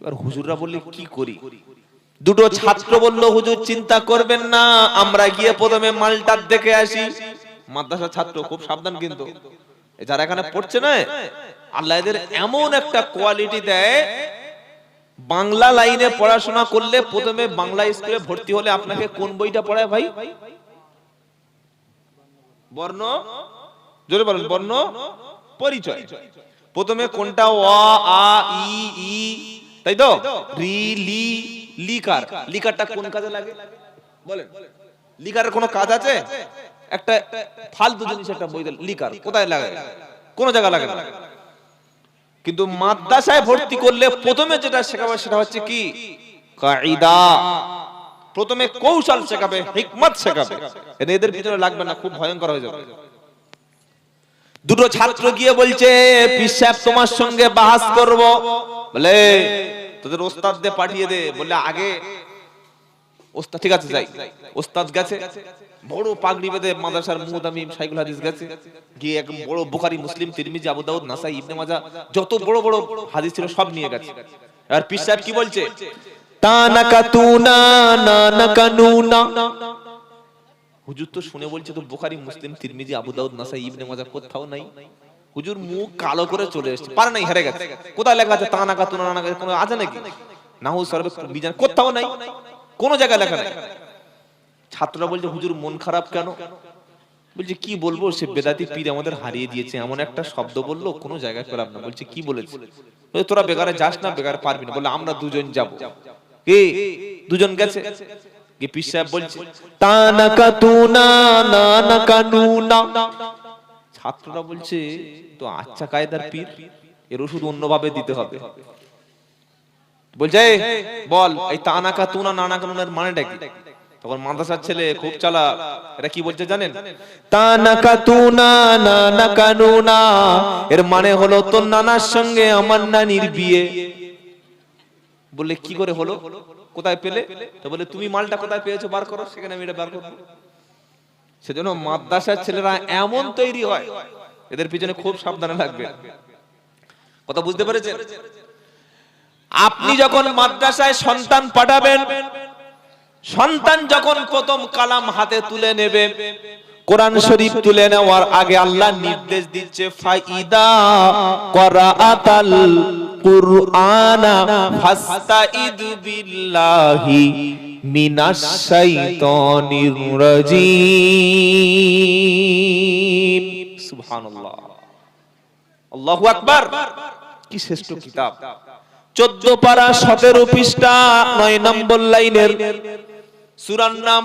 এবার হুজুররা বললে কি করি? দুটো ছাত্র বলল, হুজুর, চিন্তা করবেন না, আমরা গিয়ে প্রথমে মালটার দেখে আসি। মাদ্রাসা ছাত্র খুব সাবধান কিন্তু। যারা এখানে পড়ছে না, আল্লাহ এদের এমন একটা কোয়ালিটি দেয়, বাংলা লাইনে পড়াশোনা করলে প্রথমে বাংলা স্কুলে ভর্তি হলে আপনাকে কোন বইটা পড়ায় ভাই? বর্ণ? জোরে বলেন, বর্ণ? পরিচয়। প্রথমে কোনটা? অ আ, ই ই তাই তো? রি লি লিকার। লিকারটা কোন কাজে লাগে? বলেন। লিকারের কোনো কাজ আছে? একটা ফালতু জিনিস একটা বই লিকার। কোথায় লাগে? কোন জায়গা লাগে না। কিন্তু মাদ্রাসায় ভর্তি করলে প্রথমে যেটা শেখাবে সেটা হচ্ছে কি? কায়দা প্রথমে কৌশল শেখাবে হিকমত শেখাবে। এদের- এদের ভিতরে লাগবে না খুব ভয়ঙ্কর হয়ে যাবে। দুটো ছাত্র গিয়ে বলছে পিসাব তোমার সঙ্গে বাহাস করব। বলে, তোদের ওস্তাদ দিয়ে পাঠিয়ে দে। বলে, আগে ওস্তাদ, ঠিক আছে, যাই। ওস্তাদ গেছে। বড় পাগড়ি বেঁধে মাদ্রাসার মুহদামি সাইকুল হাদিস গেছে। গিয়ে এক বড় বুখারী মুসলিম, তিরমিজি আবু দাউদ নাসাই, ইবনে মাজা যত বড় বড় হাদিস ছিল সব নিয়ে গেছে। আর পিস সাহেব কি বলছে? তানাকা তুনা, নানাকা নুনা হুজুর তো শুনে বলছে তো বুখারী, মুসলিম, তিরমিজি, আবু দাউদ, নাসাই, ইবনে মাজা কোথাও নাই। হুজুর মুখ কালো করে চলে এসেছে। পারে নাই, হেরে গেছে। কোথায় লেখা আছে তানাকা তুনা নানাকা কোনো আছে নাকি? নাহু সরবে বিজান কোথাও নাই। কোন জায়গায় লেখা নাই। ছাত্ররা বলছে, হুজুর, মন খারাপ কেন? বলছে, কি বলব? সে বেদাতি পীর আমাদের হারিয়ে দিয়েছে। এমন একটা শব্দ বলল, কোনো জায়গায় পেলাম না। বলছে, কি বলেছে? তোরা বেকারে যাস না, বেকারে পারবি না। বলে, আমরা দুজন যাব। কে? দুজন গেছে। কি পীর সাহেব বলছে তানাকা তুনা নানাকা নুনা ছাত্ররা বলছে তো আচ্ছা কায়দার পীর এর ওষুধ অন্যভাবে দিতে হবে। বলছে বল এই তানাকা তুনা নানাকা নুনের মানেটা কি? তখন মাদ্রাসার ছেলে খুব চালা এটা কি বলছে জানেন? তানাকা তুনা নানাকা নুনা এর মানে হলো তোর নানার সঙ্গে আমার নানির বিয়ে। বলে কি করে হলো? কোথায় পেলে? তো বলে, তুমি মালটা কোথায় পেয়েছ? বার করো, সেখানে আমি এটা বার করব। সেজন্য মাদ্রাসার ছেলেরা এমন তৈরি হয়, এদের পিছনে খুব সাবধানে লাগবে। কথা বুঝতে পেরেছেন? আপনি যখন মাদ্রাসায় সন্তান পাঠাবেন, সন্তান যখন প্রথম কালাম হাতে তুলে নেবে, কোরআন শরীফ তুলে নেওয়ার আগে আল্লাহ নির্দেশ দিচ্ছে, ফাইদা করাআতাল কুরআনা ফাস্তাইদ বিল্লাহি মিনাশ শাইতানির রাজিম। সুবহানাল্লাহ। আল্লাহু আকবার। কি শ্রেষ্ঠ কিতাব। চোদ্দ পারা সতেরো পৃষ্ঠা, নয় নম্বর লাইনের সুরার নাম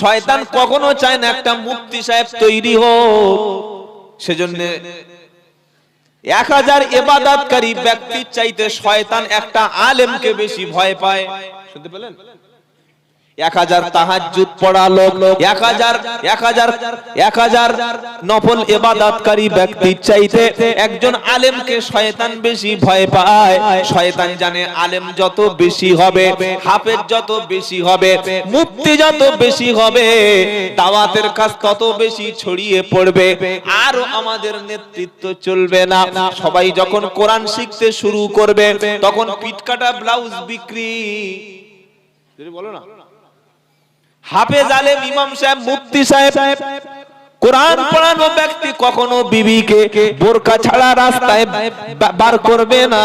শয়তান কখনো চায় না একটা মুক্তি সাহেব তৈরি হোক। সেজন্য এক হাজার এবাদাতকারী ব্যক্তির চাইতে শয়তান একটা আলেমকে বেশি ভয় পায়। শুনতে পেলেন? এক হাজার তাহাজ্জুদ পড়া লোক, এক হাজার এক হাজার এক হাজার নফল এবাদাতকারী ব্যক্তির চাইতে একজন আলেমকে শয়তান বেশি ভয় পায়। শয়তান জানে আলেম যত বেশি হবে, হাফেজ যত বেশি হবে মুক্তি যত বেশি হবে, দাওয়াতের কাজ তত বেশি ছড়িয়ে পড়বে, আর আমাদের নেতৃত্ব চলবে না। সবাই যখন কোরআন শিখতে শুরু করবে, তখন পিটকাটা ব্লাউজ বিক্রি। বলো না। হাফেজ আলেম ইমাম সাহেব, মুফতি সাহেব, কোরআন পড়ানো ব্যক্তি কখনো বিবিকে বোরকা ছাড়া রাস্তায় বার করবে না।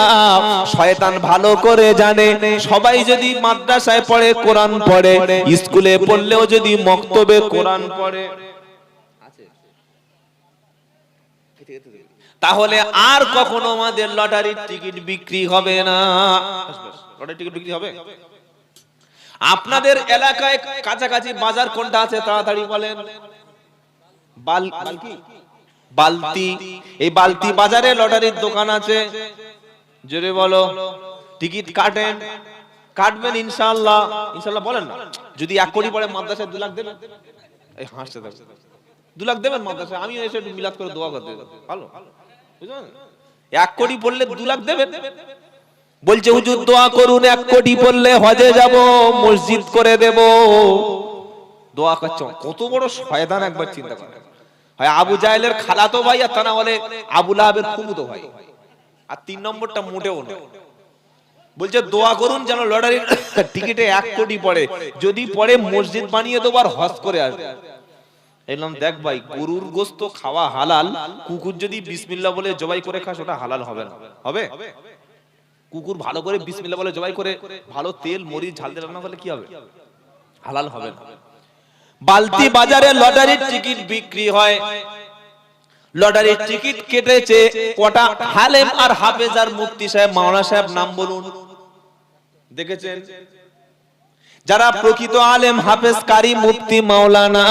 শয়তান ভালো করে জানে। সবাই যদি মাদ্রাসায় পড়ে, কোরআন পড়ে। স্কুলে পড়লেও যদি মক্তবে কোরআন পড়ে। তাহলে আর কখনো আমাদের লটারির টিকিট বিক্রি হবে না। লটারির টিকিট বিক্রি হবে? আপনাদের এলাকায় কাছাকাছি বাজার কোনটা আছে তাড়াতাড়ি বলেন? বালতি। এই বালতি বাজারে লটারির দোকান আছে। জোরে বলো। টিকিট কাটেন। কাটবেন ইনশাআল্লাহ। ইনশাআল্লাহ বলেন না। যদি এক কোটি পরে মাদ্রাসায় দু লাখ দেবেন? এই হাসতে থাকবে দু লাখ দেবেন মাদ্রাসায়? আমিও এসে মিলাদ করে দোয়া করতে ভালো? বুঝলেন এক কোটি পড়লে দু লাখ দেবেন? বলছে, হুজুর, দোয়া করুন, এক কোটি পড়লে হজে যাব, মসজিদ করে দেব। দোয়া করছ, কত বড় শয়তান একবার চিন্তা করে। হয় আবু জাহেলের খালাতো ভাই, আর তা না হলে আবু লাহাবের ফুফুতো ভাই। আর তিন নম্বরটা মোটেও না বলছে, দোয়া করুন যেন লটারির টিকিটে এক কোটি পড়ে। যদি পড়ে, মসজিদ বানিয়ে দেবো আর হজ করে আসবে। এলাম দেখ ভাই, গরুর গোস্ত খাওয়া হালাল। কুকুর যদি বিসমিল্লাহ বলে জবাই করে খাস, ওটা হালাল হবে না। হবে? কুকুর ভালো করে বিসমিল্লাহ বলে জবাই করে ভালো তেল, মরিচ, ঝাল দিয়ে রান্না করলে কি হবে? হালাল হবে না। বালতি বাজারে লটারির টিকিট বিক্রি হয়। লটারির টিকিট কেটেছে কটা হালেম আর হাফেজ আর মুফতি সাহেব, মাওলানা সাহেব, নাম বলুন। দেখেছেন? যারা প্রকৃত আলেম হাফেজ কারি মুফতি মাওলানা,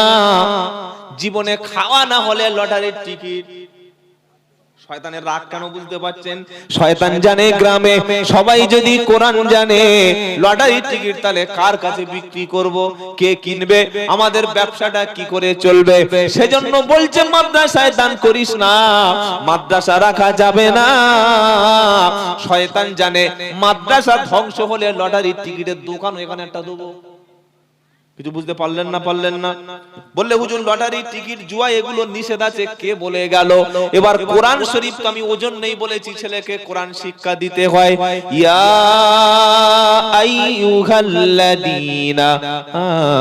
জীবনে খাওয়া না হলে লটারির টিকিট শয়তানের রাগ কেন বুঝতে পারছেন? শয়তান জানে গ্রামে, সবাই যদি কোরআন জানে লটারির টিকিট তাহলে কার কাছে বিক্রি করব? কে কিনবে? আমাদের ব্যবসাটা কি করে চলবে? সেজন্য বলছে, মাদ্রাসায় দান করিস না, মাদ্রাসা রাখা যাবে না। শয়তান জানে, মাদ্রাসা ধ্বংস হলে লটারির টিকিটের দোকান এখানে একটা দেবো। কিছু বুঝতে পারলেন না পারলেন না। বললে, হুজুর, লটারি, টিকিট, জুয়া, এগুলো নিষেধ আছে। কে বলে গেল? এবার কোরআন শরীফ তো আমি ওজন নেই বলেছি ছেলেকে, কোরআন শিক্ষা দিতে হয়। ইয়া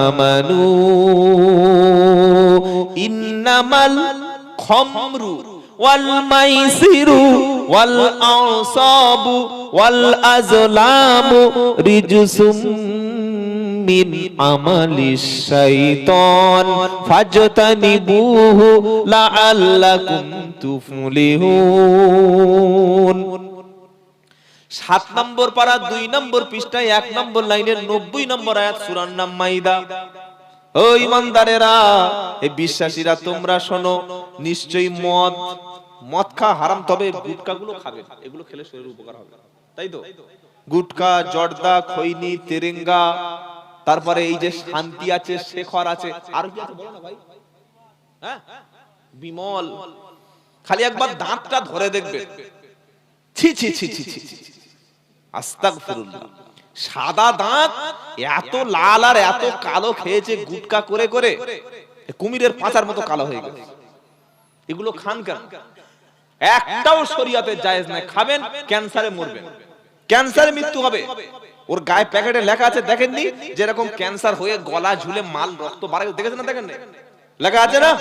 আমানু ইন্নামাল ওয়াল ওয়াল ওয়াল আজলামু রিজসুম মিন আমালিশ শাইতান, ফাজতানিবুহু লাআল্লাকুম তুফলিহুন। সাত নম্বর পারা, দুই নম্বর পৃষ্ঠায় এক নম্বর লাইনের নব্বই নম্বর আয়াত সুরার নাম মাইদা। ও ইমানদারেরা এই বিশ্বাসীরা, তোমরা শোনো, নিশ্চয়ই মদ মদ খা হারাম, তবে গুটকা গুলো খাবে, এগুলো খেলে শরীরের উপকার হবে। তাই তো? গুটকা, জর্দা, খৈনি, তেরেঙ্গা তারপরে এই যে শান্তি আছে, শেখর আছে, আর কি আছে বলো না ভাই? হ্যাঁ? বিমল। খালি একবার দাঁতটা ধরে দেখবে। ছি ছি ছি ছি ছি। আস্তাগফিরুল্লাহ। সাদা দাঁত, এত লাল আর এত কালো খেয়েছে গুটকা করে করে। কুমিরের পাচার মতো কালো হয়ে গেছে। এগুলো খান কেন? একটাও শরীয়তে জায়েজ নাই। খাবেন, ক্যান্সারে মরবেন। ক্যান্সারে মৃত্যু হবে। ওর গায়ে প্যাকেটে লেখা আছে, দেখেননি? যেরকম ক্যান্সার হয়ে গলা ঝুলে মাল রক্ত বাড়ে দেখেছেন না দেখেন লেখা আছে না?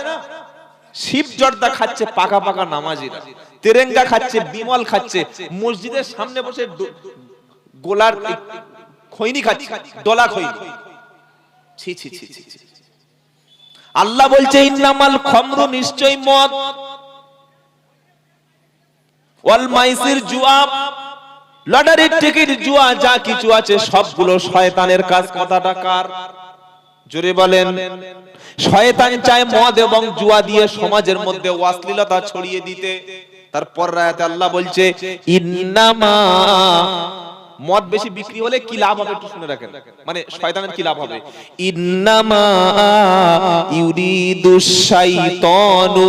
শিব জর্দা খাচ্ছে পাকা পাকা নামাজিরা, তেরেঙ্গা খাচ্ছে, বিমল খাচ্ছে, মসজিদের সামনে বসে গোলার খৈনি খাচ্ছে ডলা খৈনি। ছি ছি ছি ছি। আল্লাহ বলছে, ইন্নামাল খমরু নিশ্চয় মদ। ওয়াল মাইসির জুয়া লটারির টিকিট, জুয়া, যা কিছু আছে, সবগুলো শয়তানের কাজ। কথাটা কার? জোরে বলেন। শয়তান চায় মদ এবং জুয়া দিয়ে সমাজের মধ্যে অশ্লীলতা ছড়িয়ে দিতে। তারপর রায়াতে আল্লাহ বলছে, ইন্নামা মদ বেশি বিক্রি হলে কি লাভ হবে একটু শুনে রাখেন। মানে শয়তানের কি লাভ হবে? ইন্নামা ইউরিদুশ শাইতানু